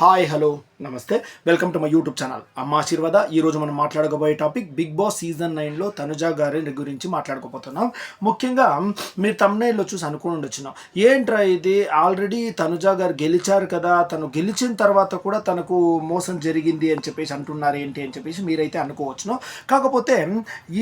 Hi hello నమస్తే. Welcome to my YouTube channel Amma Ashirvada. ఈరోజు మనం మాట్లాడుకోబోయే టాపిక్ బిగ్ బాస్ సీజన్ నైన్లో తనుజ గారి గురించి మాట్లాడుకోబోతున్నాం. ముఖ్యంగా మీరు తమ్నైల్లో చూసి అనుకుని ఉండొచ్చున్నాం ఏంట్రా ఇది? ఆల్రెడీ తనుజ గారు గెలిచారు కదా. తను గెలిచిన తర్వాత కూడా తనకు మోసం జరిగింది అని చెప్పేసి అంటున్నారు ఏంటి అని చెప్పేసి మీరైతే అనుకోవచ్చును. కాకపోతే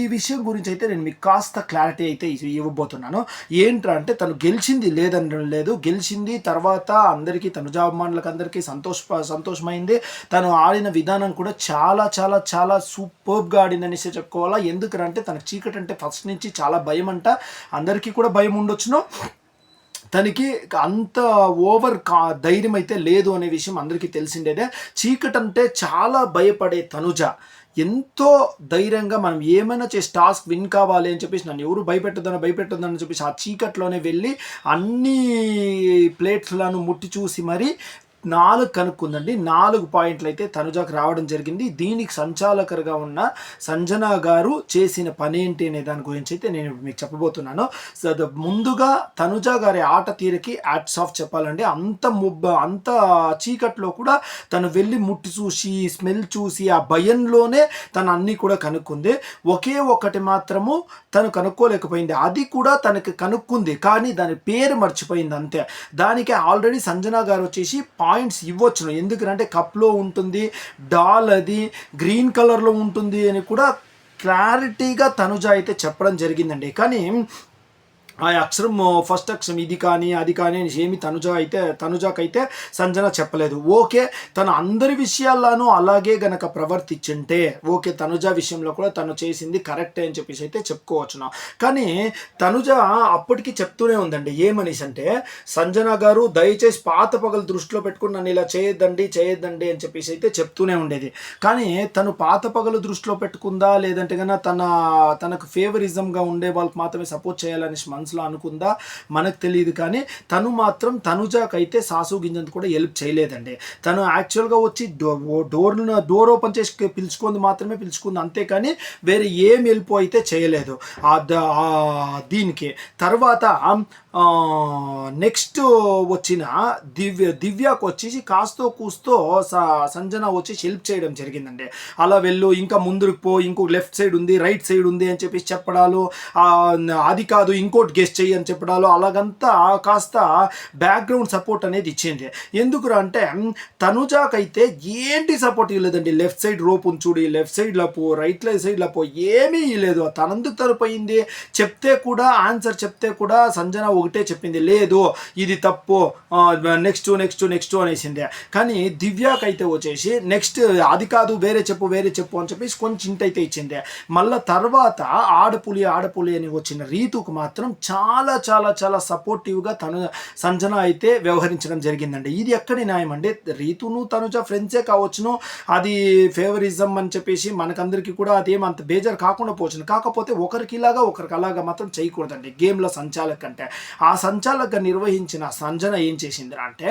ఈ విషయం గురించి అయితే నేను మీకు కాస్త క్లారిటీ అయితే ఇవ్వబోతున్నాను. ఏంట్రా అంటే తను గెలిచింది లేదని లేదు. గెలిచింది తర్వాత అందరికీ తనుజ అభిమానులకు అందరికీ సంతోష సంతోషమైంది. తను ఆడిన విధానం కూడా చాలా చాలా చాలా సూపర్గా ఆడిందనేసి చెప్పుకోవాలా? ఎందుకంటే తనకు చీకటి అంటే ఫస్ట్ నుంచి చాలా భయం అంట అందరికీ కూడా భయం ఉండొచ్చును. తనకి అంత ఓవర్ కా ధైర్యం అయితే లేదు అనే విషయం అందరికీ తెలిసిండేదే చీకటి అంటే చాలా భయపడే తనుజ. ఎంతో ధైర్యంగా మనం ఏమైనా చేసి టాస్క్ విన్ కావాలి అని చెప్పేసి నన్ను ఎవరు భయపెట్టదని భయపెట్టదని చెప్పేసి ఆ చీకట్లోనే వెళ్ళి అన్ని ప్లేట్లను ముట్టి చూసి మరి నాలుగు కనుక్కుందండి. నాలుగు పాయింట్లు అయితే తనుజాకు రావడం జరిగింది. దీనికి సంచాలకరుగా ఉన్న సంజన గారు చేసిన పని ఏంటి అనే దాని గురించి అయితే నేను మీకు చెప్పబోతున్నాను. సో ముందుగా తనుజ గారి ఆట తీరుకి యాడ్స్ ఆఫ్ చెప్పాలండి. అంత ముబ్బ అంత చీకట్లో కూడా తను వెళ్ళి ముట్టి చూసి స్మెల్ చూసి ఆ భయంలోనే తను అన్నీ కూడా కనుక్కుంది. ఒకే ఒకటి మాత్రము తను కనుక్కోలేకపోయింది. అది కూడా తనకి కనుక్కుంది. కానీ దాని పేరు మర్చిపోయింది అంతే. దానికి ఆల్రెడీ సంజన గారు వచ్చేసి పాయింట్స్ ఇవ్వచ్చును. ఎందుకంటే కప్లో ఉంటుంది డాల్ అది గ్రీన్ కలర్లో ఉంటుంది అని కూడా క్లారిటీగా తనుజ అయితే చెప్పడం జరిగిందండి. కానీ ఆ అక్షరం ఫస్ట్ అక్షరం ఇది కానీ అది కానీ అని ఏమి తనుజ అయితే తనుజాకైతే సంజన చెప్పలేదు. ఓకే తను అందరి విషయాల్లోనూ అలాగే గనక ప్రవర్తించుంటే ఓకే తనుజ విషయంలో కూడా తను చేసింది కరెక్టే అని చెప్పేసి అయితే చెప్పుకోవచ్చును. కానీ తనుజ అప్పటికి చెప్తూనే ఉందండి. ఏమనేసి అంటే సంజన గారు దయచేసి పాత పగలు దృష్టిలో పెట్టుకుని నన్ను ఇలా చేయొద్దండి చేయొద్దండి అని చెప్పేసి అయితే చెప్తూనే ఉండేది. కానీ తను పాత పగలు దృష్టిలో పెట్టుకుందా లేదంటే కన్నా తన తనకు ఫేవరిజంగా ఉండే వాళ్ళకి మాత్రమే సపోర్ట్ చేయాలని మనసులో అనుకుందా? మనకు తెలియదు కానీ తను మాత్రం తనుజాకైతే సాసు గింజంత కూడా హెల్ప్ చేయలేదండి. తను యాక్చువల్గా వచ్చి డోర్ డోర్ ఓపెన్ చేసి పిలుచుకుంది మాత్రమే పిలుచుకుంది. అంతేకాని వేరే ఏం హెల్ప్ అయితే చేయలేదు. ఆ దీనికి. తర్వాత నెక్స్ట్ వచ్చిన దివ్య దివ్యకు వచ్చేసి కాస్తో కూస్తో సంజన వచ్చేసి హెల్ప్ చేయడం జరిగిందండి. అలా వెళ్ళు ఇంకా ముందుకు పో ఇంకో లెఫ్ట్ సైడ్ ఉంది రైట్ సైడ్ ఉంది అని చెప్పేసి చెప్పడాలు అది కాదు ఇంకోటి గెస్ట్ చెయ్యి అని చెప్పడాలు అలాగంతా కాస్త బ్యాక్గ్రౌండ్ సపోర్ట్ అనేది ఇచ్చింది. ఎందుకురా అంటే తనుజాకైతే ఏంటి సపోర్ట్ ఇవ్వలేదండి? లెఫ్ట్ సైడ్ రోప్ చూడి లెఫ్ట్ సైడ్లో పో రైట్ సైడ్లో పో ఏమీ ఇవ్వలేదు. తనందుకు తరపోయింది చెప్తే కూడా ఆన్సర్ చెప్తే కూడా సంజన ఒకటే చెప్పింది లేదు ఇది తప్పు నెక్స్ట్ నెక్స్ట్ నెక్స్ట్ అనేసింది. కానీ దివ్యాకైతే వచ్చేసి నెక్స్ట్ అది కాదు వేరే చెప్పు వేరే చెప్పు అని చెప్పేసి కొంచెం ఇంటైతే అయితే ఇచ్చింది. మళ్ళీ తర్వాత ఆడపులి ఆడపులి అని వచ్చిన రీతుకు మాత్రం చాలా చాలా చాలా సపోర్టివ్గా తను సంజన అయితే వ్యవహరించడం జరిగిందండి. ఇది ఎక్కడి న్యాయం అండి? రీతును తనుజ ఫ్రెండ్సే కావచ్చును అది ఫేవరిజం అని చెప్పేసి మనకందరికీ కూడా అదేం అంత బేజారు కాకుండా పోవచ్చు. కాకపోతే ఒకరికి ఇలాగా ఒకరికి అలాగా మాత్రం చేయకూడదండి. గేమ్ల సంచాలక్ అంటే ఆ సంచాలక నిర్వహించిన సంజన ఏం చేసింది అంటే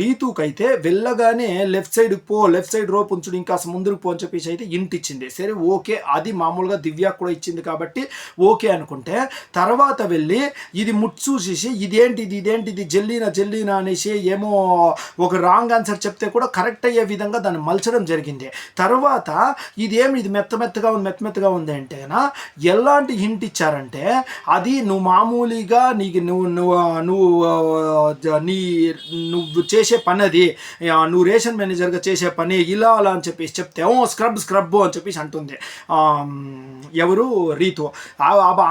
రీతుకైతే వెళ్ళగానే లెఫ్ట్ సైడ్ పో లెఫ్ట్ సైడ్ రోప్ ఉంచుడు ఇంకా ముందుకు పో అని చెప్పేసి అయితే ఇంటిచ్చింది. సరే ఓకే అది మామూలుగా దివ్య కూడా ఇచ్చింది కాబట్టి ఓకే అనుకుంటే తర్వాత వెళ్ళి ఇది ముట్ చూసేసి ఇదేంటి ఇది ఇదేంటి ఇది జల్లీనా జల్లీనా అనేసి ఏమో ఒక రాంగ్ ఆన్సర్ చెప్తే కూడా కరెక్ట్ అయ్యే విధంగా దాన్ని మలచడం జరిగింది. తర్వాత ఇదేమి ఇది మెత్త మెత్తగా ఉంది మెత్త మెత్తగా ఉంది అంటే ఎలాంటి హింట్ ఇచ్చారంటే అది నువ్వు మామూలుగా నీకు నువ్వు నువ్వు నువ్వు నీ నువ్వు చేసే పని అది నువ్వు రేషన్ మేనేజర్గా చేసే పని ఇలా అలా అని చెప్పేసి చెప్తే ఓ స్క్రబ్ స్క్రబ్ అని చెప్పేసి అంటుంది. ఎవరు? రీతు.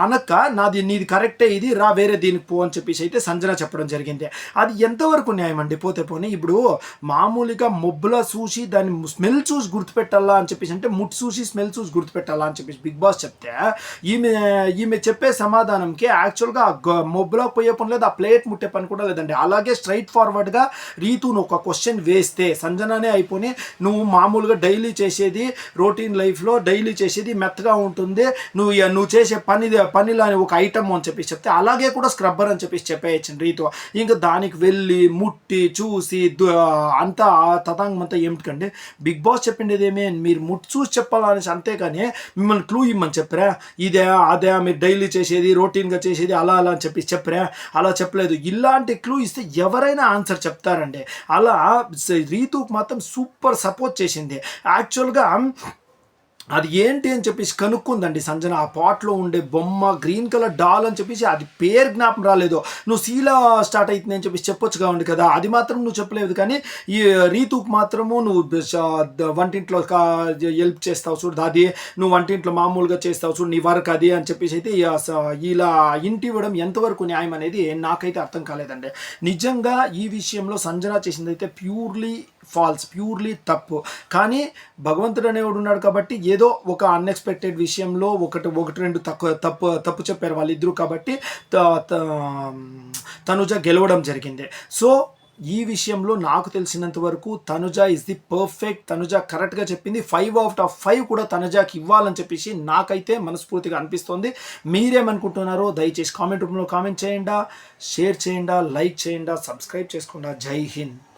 అనక్క నాది నీది కరెక్టే ఇది రా వేరే దీనికి పో అని చెప్పేసి అయితే సంజన చెప్పడం జరిగింది. అది ఎంతవరకు న్యాయం అండి? పోతే పోనీ ఇప్పుడు మామూలుగా మొబ్బులా చూసి దాన్ని స్మెల్ చూసి గుర్తుపెట్టాలా అని చెప్పేసి అంటే ముట్టు చూసి స్మెల్ చూసి గుర్తుపెట్టాలా అని చెప్పేసి బిగ్ బాస్ చెప్తే ఈమె ఈమె చెప్పే సమాధానంకి యాక్చువల్గా మొబ్బుల పోయే పని లేదు ఆ ప్లేట్ ముట్టే పని కూడా లేదండి. అలాగే స్ట్రైట్ ఫార్వర్డ్గా రీతును ఒక క్వశ్చన్ వేస్తే సంజననే అయిపోయి నువ్వు మామూలుగా డైలీ చేసేది రొటీన్ లైఫ్లో డైలీ చేసేది మెత్తగా ఉంటుంది నువ్వు ఇక నువ్వు చేసే పని పనిలో అని ఒక ఐటమ్ అని చెప్పేసి చెప్తే అలాగే కూడా స్క్రబ్బర్ అని చెప్పేసి చెప్పేయచ్చు రీతు. ఇంకా దానికి వెళ్ళి ముట్టి చూసి అంతా తతంగం అంతా ఏమిటికండి? బిగ్ బాస్ చెప్పిండేది ఏమే? మీరు ముట్టి చూసి చెప్పాలనేసి అంతేగాని మిమ్మల్ని క్లూ ఇమ్మని చెప్పరా? ఇదే అదే మీరు డైలీ చేసేది రొటీన్గా చేసేది అలా అలా అని చెప్పేసి చెప్పరా? బ్రా అలా చెప్పలేదు. ఇలాంటి క్లూ ఇస్తే ఎవరైనా ఆన్సర్ చెప్తారండి. అలా రీతుకు మాత్రం సూపర్ సపోర్ట్ చేసింది. యాక్చువల్గా అది ఏంటి అని చెప్పేసి కనుక్కుందండి సంజన. ఆ పాట్లో ఉండే బొమ్మ గ్రీన్ కలర్ డాల్ అని చెప్పేసి అది పేరు జ్ఞాపం రాలేదు. నువ్వు సీలా స్టార్ట్ అవుతుంది అని చెప్పేసి చెప్పొచ్చు కావండి కదా. అది మాత్రం నువ్వు చెప్పలేదు కానీ ఈ రీతుకు మాత్రము నువ్వు వంటింట్లో హెల్ప్ చేస్తావు చూడు. అది నువ్వు వంటింట్లో మామూలుగా చేస్తావు చూడు. నీ వర్క్ అది అని చెప్పేసి అయితే ఇలా ఇంటి ఇవ్వడం ఎంతవరకు న్యాయం అనేది నాకైతే అర్థం కాలేదండి. నిజంగా ఈ విషయంలో సంజన చేసింది అయితే ప్యూర్లీ ఫాల్స్ ప్యూర్లీ తప్పు. కానీ భగవంతుడు అనేవాడు ఉన్నాడు కాబట్టి ఏదో ఒక అన్ఎక్స్పెక్టెడ్ విషయంలో ఒకటి ఒకటి రెండు తక్కువ తప్పు తప్పు చెప్పారు వాళ్ళిద్దరూ కాబట్టి త- త- తనుజ గెలవడం జరిగింది. సో ఈ విషయంలో నాకు తెలిసినంత వరకు Tanuja is the perfect Tanuja కరెక్ట్గా చెప్పింది. ఫైవ్ అవుట్ ఆఫ్ ఫైవ్ కూడా తనుజాకి ఇవ్వాలని చెప్పేసి నాకైతే మనస్ఫూర్తిగా అనిపిస్తోంది. మీరేమనుకుంటున్నారో దయచేసి కామెంట్ రూపంలో కామెంట్ చేయండా. షేర్ చేయండా లైక్ చేయండా సబ్స్క్రైబ్ చేసుకోండా. జై హింద్.